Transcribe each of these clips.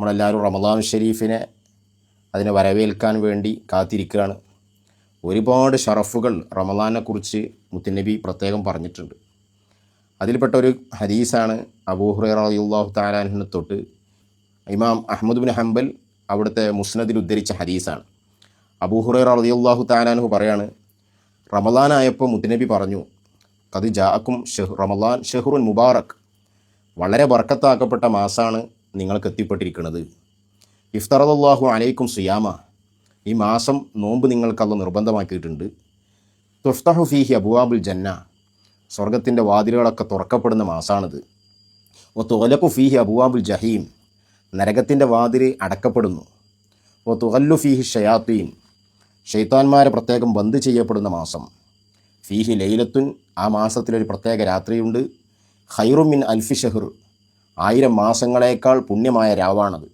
നമ്മളെല്ലാവരും റമദാൻ ഷെരീഫിനെ അതിനെ വരവേൽക്കാൻ വേണ്ടി കാത്തിരിക്കുകയാണ്. ഒരുപാട് ഷറഫുകൾ റമദാനെക്കുറിച്ച് മുത്തുനബി പ്രത്യേകം പറഞ്ഞിട്ടുണ്ട്. അതിൽപ്പെട്ട ഒരു ഹദീസാണ് അബൂഹുറ റളിയല്ലാഹു താലാഹിനെ തൊട്ട് ഇമാം അഹമ്മദ് ബിൻ ഹംബൽ അവിടുത്തെ മുസ്നദിൽ ഉദ്ധരിച്ച ഹദീസാണ്. അബൂഹുറ റളിയല്ലാഹു താലാൻഹു പറയാണ് റമദാനായപ്പോൾ മുത്തുനബി പറഞ്ഞു കത് ജാക്കും ഷെഹ് റമദാൻ ഷെഹ്റുൻ മുബാറക്. വളരെ ബർക്കത്താക്കപ്പെട്ട മാസമാണ് നിങ്ങൾക്ക് എത്തിപ്പെട്ടിരിക്കുന്നത് ഇഫ്തറദല്ലാഹു അലൈക്കും സുയാമ. ഈ മാസം നോമ്പ് നിങ്ങൾക്കത് നിർബന്ധമാക്കിയിട്ടുണ്ട്. തുഫ്തഹു ഫീഹി അബുവാബുൽ ജന്ന. സ്വർഗത്തിന്റെ വാതിലുകളൊക്കെ തുറക്കപ്പെടുന്ന മാസമാണിത് ഒ തുഹലപ്പു ഫീഹി അബുവാബുൽ ജഹീം. നരകത്തിന്റെ വാതിൽ അടക്കപ്പെടുന്നു. ഒ തുഹല്ലു ഫീഹി ഷയാത്തീൻ. ഷെയ്ത്താന്മാരെ പ്രത്യേകം ബന്ദ് ചെയ്യപ്പെടുന്ന മാസം. ഫീഹി ലൈലത്തുൻ. ആ മാസത്തിലൊരു പ്രത്യേക രാത്രിയുണ്ട്. ഖൈറുമിൻ അൽഫി ഷെഹർ ആയിരം മാസങ്ങളേക്കാൾ പുണ്യമായ രാവാണത്.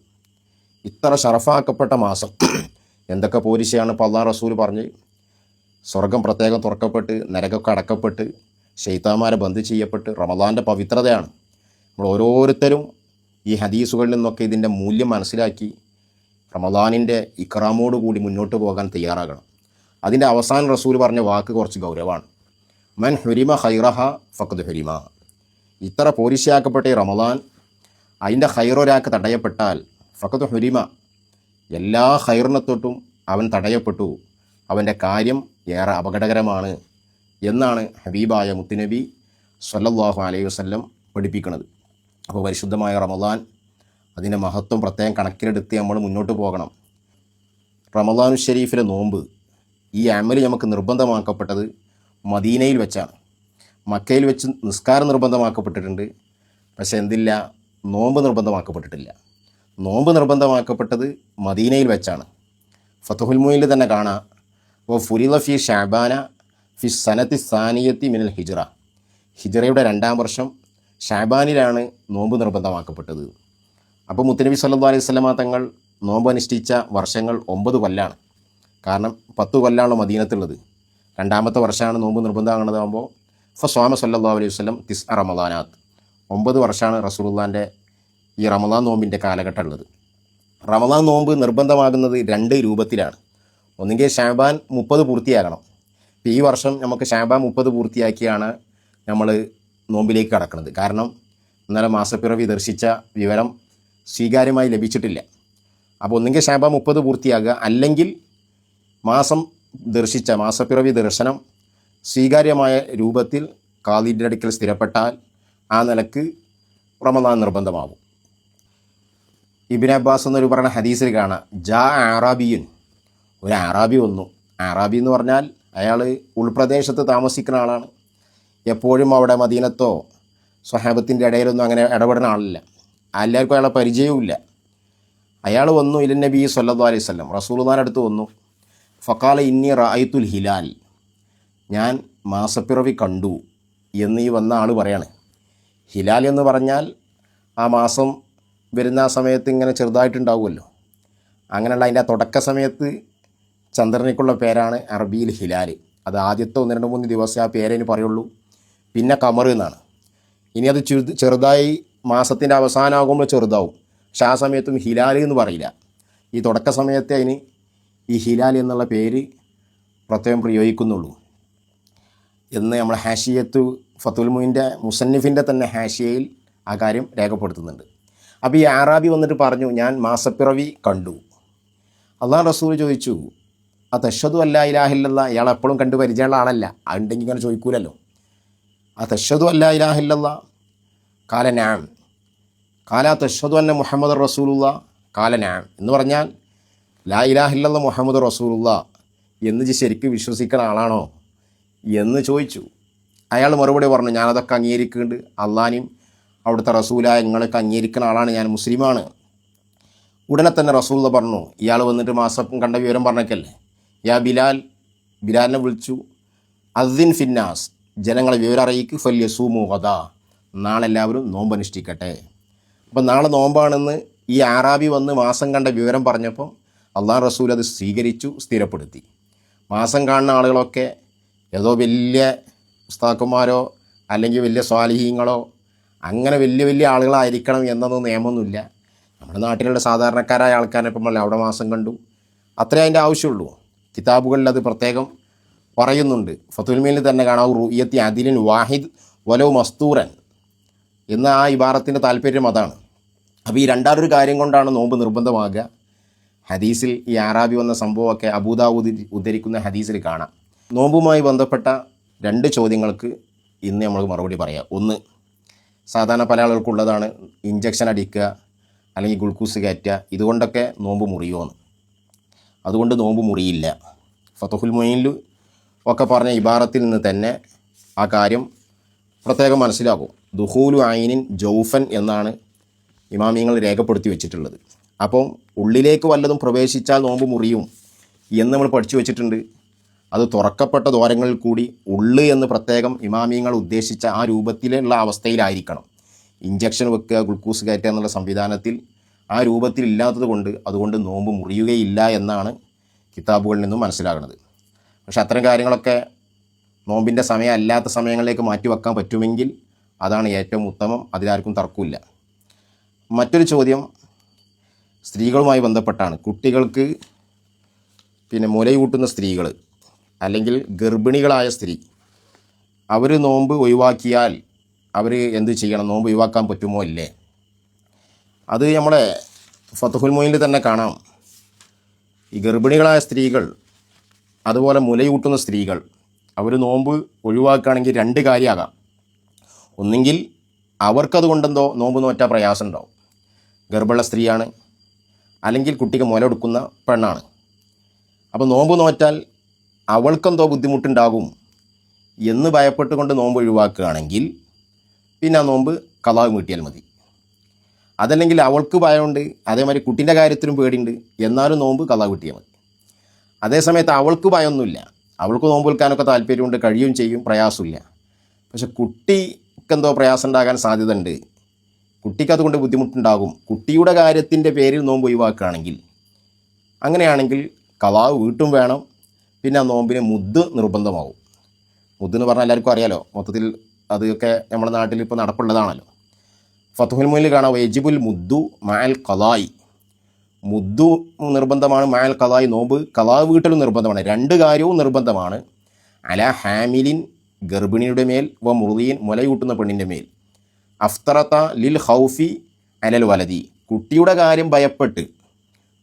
ഇത്ര ഷറഫാക്കപ്പെട്ട മാസം. എന്തൊക്കെ പോരിശയാണ് പള്ളാ റസൂൽ പറഞ്ഞ് സ്വർഗം പ്രത്യേകം തുറക്കപ്പെട്ട് നരകൊക്കെ അടക്കപ്പെട്ട് ഷെയ്ത്താമാരെ ബന്ധു ചെയ്യപ്പെട്ട് റമദാന്റെ പവിത്രതയാണ്. നമ്മൾ ഓരോരുത്തരും ഈ ഹദീസുകളിൽ നിന്നൊക്കെ ഇതിന്റെ മൂല്യം മനസ്സിലാക്കി റമദാനിന്റെ ഇക്രാമോട് കൂടി മുന്നോട്ട് പോകാൻ തയ്യാറാകണം. അതിന്റെ അവസാന റസൂൽ പറഞ്ഞ വാക്ക് കുറച്ച് ഗൗരവമാണ്. മൻ ഹുരിമ ഹൈറഹ ഫഖദ് ഹുരിമ. ഇത്ര പോരിശയാക്കപ്പെട്ട ഈ റമദാൻ അതിന്റെ ഹൈറൊരാൾക്ക് തടയപ്പെട്ടാൽ ഫക്കത്ത് ഹുരിമ എല്ലാ ഹൈറിനെ തൊട്ടും അവൻ തടയപ്പെട്ടു. അവന്റെ കാര്യം ഏറെ അപകടകരമാണ് എന്നാണ് ഹബീബായ മുത്തുനബി സല്ലല്ലാഹു അലൈഹി വസ്ല്ലം പഠിപ്പിക്കുന്നത്. അപ്പോൾ പരിശുദ്ധമായ റമദാൻ അതിന്റെ മഹത്വം പ്രത്യേകം കണക്കിലെടുത്ത് നമ്മൾ മുന്നോട്ട് പോകണം. റമദാനു ഷെരീഫിലെ നോമ്പ് ഈ അമൽ നമുക്ക് നിർബന്ധമാക്കപ്പെട്ടത് മദീനയിൽ വെച്ചാണ്. മക്കയിൽ വെച്ച് നിസ്കാരം നിർബന്ധമാക്കപ്പെട്ടിട്ടുണ്ട്. പക്ഷേ എന്തില്ല നോമ്പ് നിർബന്ധമാക്കപ്പെട്ടിട്ടില്ല. നോമ്പ് നിർബന്ധമാക്കപ്പെട്ടത് മദീനയിൽ വെച്ചാണ്. ഫത്തുഹുൽ മുയിൽ തന്നെ കാണാം. ഓ ഫുരിദ ഫി ഷാബാന ഫി സനത്തി സാനിയത്തി മിനൽ ഹിജ്റ. ഹിജ്റയുടെ രണ്ടാം വർഷം ഷാബാനിലാണ് നോമ്പ് നിർബന്ധമാക്കപ്പെട്ടത്. അപ്പോൾ മുത്തനബി സല്ലു അലൈഹി സ്വലമ തങ്ങൾ നോമ്പ് അനുഷ്ഠിച്ച വർഷങ്ങൾ ഒമ്പത് കൊല്ലാണ്. കാരണം പത്ത് കൊല്ലാണ് മദീനത്തുള്ളത്. രണ്ടാമത്തെ വർഷമാണ് നോമ്പ് നിർബന്ധമാകുന്നതാകുമ്പോൾ ഫസ്വാമ സല്ലു അലൈഹി വസ്ലം തിസ് റമദാനാത്ത്. ഒമ്പത് വർഷമാണ് റസൂലുള്ളാന്റെ ഈ റമദാൻ നോമ്പിന്റെ കാലഘട്ടം ഉള്ളത് റമദാൻ നോമ്പ് നിർബന്ധമാകുന്നത് രണ്ട് രൂപത്തിലാണ്. ഒന്നുകിൽ ഷാബാൻ മുപ്പത് പൂർത്തിയാകണം. ഇപ്പോൾ ഈ വർഷം നമുക്ക് ഷാബാൻ മുപ്പത് പൂർത്തിയാക്കിയാണ് നമ്മൾ നോമ്പിലേക്ക് കടക്കുന്നത്. കാരണം ഇന്നലെ മാസപ്പിറവി ദർശിച്ച വിവരം സ്വീകാര്യമായി ലഭിച്ചിട്ടില്ല. അപ്പോൾ ഒന്നുകിൽ ഷാബാൻ മുപ്പത് പൂർത്തിയാകുക അല്ലെങ്കിൽ മാസം ദർശിച്ച മാസപ്പിറവി ദർശനം സ്വീകാര്യമായ രൂപത്തിൽ കാലിന്റെ അടുക്കൽ സ്ഥിരപ്പെട്ടാൽ ആ നിലയ്ക്ക് റമദാൻ നിർബന്ധമാവും. ഇബിൻ അബ്ബാസ് എന്നൊരു പറയുന്ന ഹദീസിൽ കാണാം ജാ ആറാബിയുൻ ഒരു ആറാബി വന്നു. ആറാബി എന്ന് പറഞ്ഞാൽ അയാൾ ഉൾപ്രദേശത്ത് താമസിക്കുന്ന ആളാണ്. എപ്പോഴും അവിടെ മദീനത്തോ സ്വഹാബത്തിന്റെ ഇടയിലൊന്നും അങ്ങനെ ഇടപെടുന്ന ആളില്ല. എല്ലാവർക്കും അയാളെ പരിചയവുമില്ല. അയാൾ വന്നു ഇലൻ നബി സല്ലു അലൈഹി വസല്ലം. റസൂലുള്ളാഹിന്റെ അടുത്ത് വന്നു ഫക്കാല ഇന്നി റായിത്തുൽ ഹിലാൽ. ഞാൻ മാസപ്പിറവി കണ്ടു എന്ന് ഈ വന്ന ആൾ പറയാണ്. ഹിലാൽ എന്ന് പറഞ്ഞാൽ ആ മാസം വരുന്ന ആ സമയത്ത് ഇങ്ങനെ ചെറുതായിട്ടുണ്ടാവുമല്ലോ. അങ്ങനെയുള്ള അതിന്റെ തുടക്ക സമയത്ത് ചന്ദ്രനിക്കുള്ള പേരാണ് അറബിയിൽ ഹിലാൽ. അത് ആദ്യത്തെ ഒന്ന് രണ്ട് മൂന്ന് ദിവസം ആ പേരേന് പറയുള്ളൂ. പിന്നെ കമർ എന്നാണ്. ഇനി അത് ചെറു ചെറുതായി മാസത്തിന്റെ അവസാനമാകുമ്പോൾ ചെറുതാവും. പക്ഷെ ആ സമയത്തും ഹിലാൽ എന്ന് പറയില്ല. ഈ തുടക്ക സമയത്തെ അതിന് ഈ ഹിലാൽ എന്നുള്ള പേര് പ്രത്യേകം പ്രയോഗിക്കുന്നുള്ളൂ. എന്ന് നമ്മൾ ഹാഷിയത്ത് ഫത്തുൽ മുയിന്റെ മുസന്നിഫിന്റെ തന്നെ ഹാഷിയയിൽ ആ കാര്യം രേഖപ്പെടുത്തുന്നുണ്ട്. അപ്പോൾ ഈ ആറാബി വന്നിട്ട് പറഞ്ഞു ഞാൻ മാസപ്പിറവി കണ്ടു. അള്ളാഹ് റസൂൽ ചോദിച്ചു ആ തശ്വതു അല്ല ഇലാഹില്ലല്ല ഇയാൾ എപ്പോഴും കണ്ടു പരിചയമുള്ള ആളല്ല. അതുണ്ടെങ്കിൽ ഇങ്ങനെ ചോദിക്കൂലല്ലോ. ആ തശ്വതു അല്ല ഇലാഹില്ലല്ല കാല നാം. കാല തശ്വതു അന്ന മുഹമ്മദ് റസൂലുള്ള? കാല നാം. എന്ന് പറഞ്ഞാൽ ലാ ഇലാഹില്ല മുഹമ്മദ് റസൂലുള്ള? എന്ന് ശരിക്കും വിശ്വസിക്കുന്ന ആളാണോ എന്ന് ചോദിച്ചു. അയാൾ മറുപടി പറഞ്ഞു ഞാനതൊക്കെ അംഗീകരിക്കുന്നുണ്ട്. അള്ളാനും അവിടുത്തെ റസൂലായ നിങ്ങളൊക്കെ അംഗീകരിക്കുന്ന ആളാണ്. ഞാൻ മുസ്ലിമാണ്. ഉടനെ തന്നെ റസൂൽ പറഞ്ഞു ഇയാൾ വന്നിട്ട് മാസം കണ്ട വിവരം പറഞ്ഞേക്കല്ലേ? യാ ബിലാൽ ബിലാലിനെ വിളിച്ചു അദ്ദിൻ ഫിന്നാസ് ജനങ്ങളെ വിവരം അറിയിക്ക് ഫല്യ യസൂമു നാളെ എല്ലാവരും നോമ്പ് അനുഷ്ഠിക്കട്ടെ. അപ്പം നാളെ നോമ്പാണെന്ന് ഈ ആറാബി വന്ന് മാസം കണ്ട വിവരം പറഞ്ഞപ്പോൾ അള്ളാഹ് റസൂൽ അത് സ്വീകരിച്ചു സ്ഥിരപ്പെടുത്തി. മാസം കാണുന്ന ആളുകളൊക്കെ ഏതോ വലിയ ഉസ്താക്കന്മാരോ അല്ലെങ്കിൽ വലിയ സ്വാലിഹീങ്ങളോ അങ്ങനെ വലിയ വലിയ ആളുകളായിരിക്കണം എന്നൊന്നും നിയമമൊന്നുമില്ല. നമ്മുടെ നാട്ടിലുള്ള സാധാരണക്കാരായ ആൾക്കാരെ ഇപ്പം നമ്മൾ അവിടെ മാസം കണ്ടു. അത്രേ അതിന്റെ ആവശ്യമുള്ളൂ. കിതാബുകളിൽ അത് പ്രത്യേകം പറയുന്നുണ്ട്. ഫത്തുൽമീനിൽ തന്നെ കാണാം റുയത്തി അതിലിൻ വാഹിദ് വലോ മസ്തൂറൻ എന്ന ആ ഇബാറത്തിന്റെ താല്പര്യം അതാണ്. അപ്പോൾ ഈ രണ്ടാമൊരു കാര്യം കൊണ്ടാണ് നോമ്പ് നിർബന്ധമാകുക. ഹദീസിൽ ഈ ആറാബി വന്ന സംഭവമൊക്കെ അബൂദാവൂദി ഉദ്ധരിക്കുന്ന ഹദീസിൽ കാണാം. നോമ്പുമായി ബന്ധപ്പെട്ട രണ്ട് ചോദ്യങ്ങൾക്ക് ഇന്ന് നമ്മൾ മറുപടി പറയാം. ഒന്ന് സാധാരണ പല ആളുകൾക്കുള്ളതാണ് ഇഞ്ചക്ഷൻ അടിക്കുക അല്ലെങ്കിൽ ഗ്ലൂക്കോസ് കയറ്റുക. ഇതുകൊണ്ടൊക്കെ നോമ്പ് മുറിയുമോന്ന് അതുകൊണ്ട് നോമ്പ് മുറിയില്ല. ഫതഹുൽ മൊയിനിൽ ഒക്കെ പറഞ്ഞ ഇബാറത്തിൽ നിന്ന് തന്നെ ആ കാര്യം പ്രത്യേകം മനസ്സിലാക്കും. ദുഹൂലു ആയിനിൻ ജൗഫൻ എന്നാണ് ഇമാമിയങ്ങൾ രേഖപ്പെടുത്തി വെച്ചിട്ടുള്ളത്. അപ്പം ഉള്ളിലേക്ക് വല്ലതും പ്രവേശിച്ചാൽ നോമ്പ് മുറിയും എന്ന് നമ്മൾ പഠിച്ചു വെച്ചിട്ടുണ്ട്. അത് തുറക്കപ്പെട്ട ദ്വാരങ്ങളിൽ കൂടി ഉള്ളു എന്ന് പ്രത്യേകം ഇമാമിയങ്ങൾ ഉദ്ദേശിച്ച ആ രൂപത്തിലുള്ള അവസ്ഥയിലായിരിക്കണം. ഇഞ്ചക്ഷൻ വെക്കുക ഗ്ലൂക്കോസ് കയറ്റുക എന്നുള്ള സംവിധാനത്തിൽ ആ രൂപത്തിൽ ഇല്ലാത്തത് കൊണ്ട് അതുകൊണ്ട് നോമ്പ് മുറിയുകയില്ല എന്നാണ് കിതാബുകളിൽ നിന്നും മനസ്സിലാകുന്നത്. പക്ഷെ അത്തരം കാര്യങ്ങളൊക്കെ നോമ്പിന്റെ സമയം അല്ലാത്ത സമയങ്ങളിലേക്ക് മാറ്റി വെക്കാൻ പറ്റുമെങ്കിൽ അതാണ് ഏറ്റവും ഉത്തമം അതിലാർക്കും തർക്കമില്ല. മറ്റൊരു ചോദ്യം സ്ത്രീകളുമായി ബന്ധപ്പെട്ടാണ്. കുട്ടികൾക്ക് പിന്നെ മുലയൂട്ടുന്ന സ്ത്രീകൾ അല്ലെങ്കിൽ ഗർഭിണികളായ സ്ത്രീ അവർ നോമ്പ് ഒഴിവാക്കിയാൽ അവർ എന്ത് ചെയ്യണം? നോമ്പ് ഒഴിവാക്കാൻ പറ്റുമോ? ഇല്ലേ. അത് നമ്മളെ ഫത്തുഹുൽ മൊയിനിൽ തന്നെ കാണാം. ഈ ഗർഭിണികളായ സ്ത്രീകൾ അതുപോലെ മുലയൂട്ടുന്ന സ്ത്രീകൾ അവർ നോമ്പ് ഒഴിവാക്കുകയാണെങ്കിൽ രണ്ട് കാര്യമാകാം. ഒന്നെങ്കിൽ അവർക്കതുകൊണ്ടെന്തോ നോമ്പ് നോറ്റാൽ പ്രയാസം ഉണ്ടാവും. ഗർഭമുള്ള സ്ത്രീയാണ്. അല്ലെങ്കിൽ കുട്ടിക്ക് മുല കൊടുക്കുന്ന പെണ്ണാണ്. അപ്പോൾ നോമ്പ് നോറ്റാൽ അവൾക്കെന്തോ ബുദ്ധിമുട്ടുണ്ടാകും എന്ന് ഭയപ്പെട്ടുകൊണ്ട് നോമ്പ് ഒഴിവാക്കുകയാണെങ്കിൽ പിന്നെ ആ നോമ്പ് കലാവ് വീട്ടിയാൽ മതി. അതല്ലെങ്കിൽ അവൾക്ക് ഭയമുണ്ട് അതേമാതിരി കുട്ടീന്റെ കാര്യത്തിലും പേടിയുണ്ട് എന്നാലും നോമ്പ് കലാവ് വീട്ടിയാൽ മതി. അതേസമയത്ത് അവൾക്ക് ഭയമൊന്നുമില്ല. അവൾക്ക് നോമ്പ് വിൽക്കാനൊക്കെ താല്പര്യമുണ്ട് കഴിയും ചെയ്യും പ്രയാസമില്ല. പക്ഷെ കുട്ടിക്കെന്തോ പ്രയാസം ഉണ്ടാകാൻ സാധ്യതയുണ്ട്. കുട്ടിക്ക് അതുകൊണ്ട് ബുദ്ധിമുട്ടുണ്ടാകും. കുട്ടിയുടെ കാര്യത്തിന്റെ പേരിൽ നോമ്പ് ഒഴിവാക്കുകയാണെങ്കിൽ അങ്ങനെയാണെങ്കിൽ കലാവ് വീട്ടും വേണം പിന്നെ ആ നോമ്പിന് മുദ് നിർബന്ധമാവും. മുദ് എന്ന് പറഞ്ഞാൽ എല്ലാവർക്കും അറിയാലോ മൊത്തത്തിൽ അതൊക്കെ നമ്മുടെ നാട്ടിൽ ഇപ്പോൾ നടപ്പുള്ളതാണല്ലോ. ഫത്തുഹുൽ മുയിൽ കാണാം വൈജിബുൽ മുദ്ദു മാൽ കലായി മുദ്ദു നിർബന്ധമാണ് മാൽ കലായി നോമ്പ്. കലാ വീട്ടലും നിർബന്ധമാണ് രണ്ട് കാര്യവും നിർബന്ധമാണ്. അല ഹാമിലിൻ ഗർഭിണിയുടെ മേൽ വ മുറുദീൻ മുലയൂട്ടുന്ന പെണ്ണിന്റെ മേൽ. അഫ്തറത്ത ലിൽ ഹൗഫി അലൽ വലതി കുട്ടിയുടെ കാര്യം ഭയപ്പെട്ട്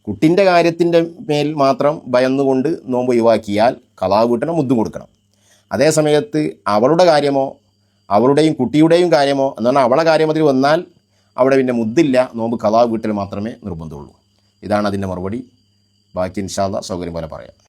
കുട്ടിന്റെ കാര്യത്തിന്റെ മേൽ മാത്രം ഭയന്നുകൊണ്ട് നോമ്പ് ഒഴിവാക്കിയാൽ കലാ മുദ്ദു കൊടുക്കണം. അതേ സമയത്ത് അവളുടെ കാര്യമോ അവളുടെയും കുട്ടിയുടെയും കാര്യമോ എന്ന് പറഞ്ഞാൽ അവളെ കാര്യം അതിൽ വന്നാൽ അവിടെ പിന്നെ മുദ്ദില്ല നോമ്പ് കലാ വീട്ടിൽ മാത്രമേ നിർബന്ധമുള്ളൂ. ഇതാണ് അതിന്റെ മറുപടി. ബാക്കി ഇൻഷാല്ല സൗകര്യം പോലെ പറയാം.